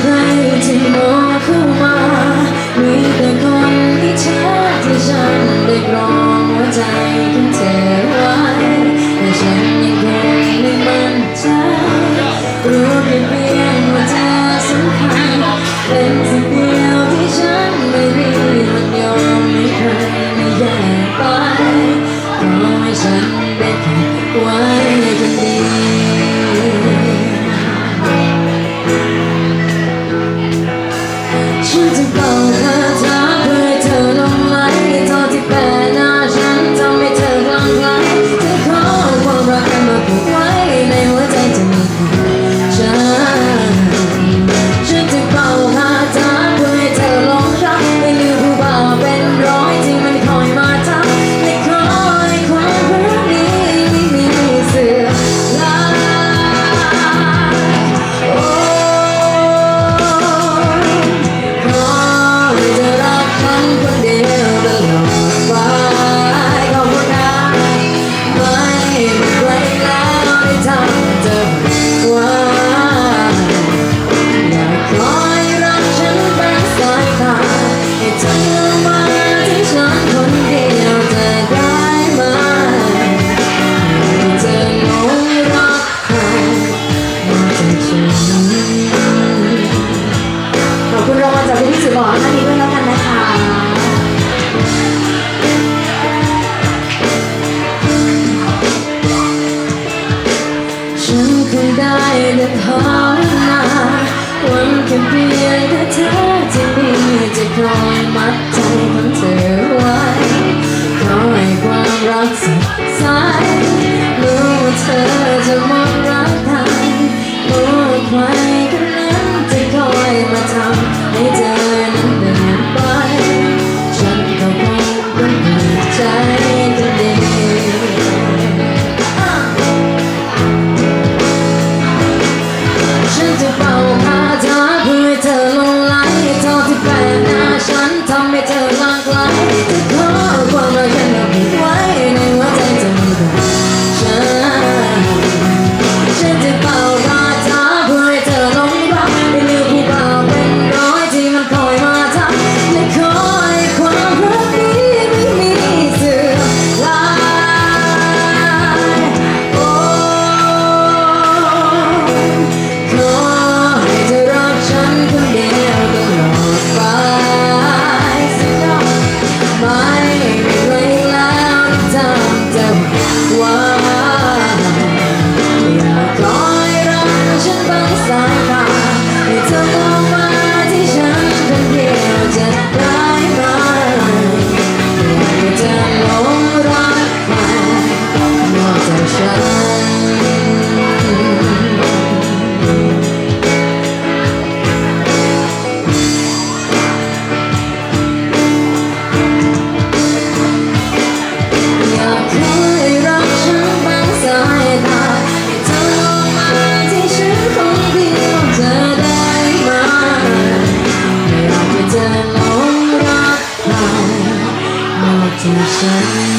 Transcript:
ใครที่มองเข้ามามีแต่คนที่เธอที่ฉันได้กรองหัวใจ it One can be a good to be to my time until 总在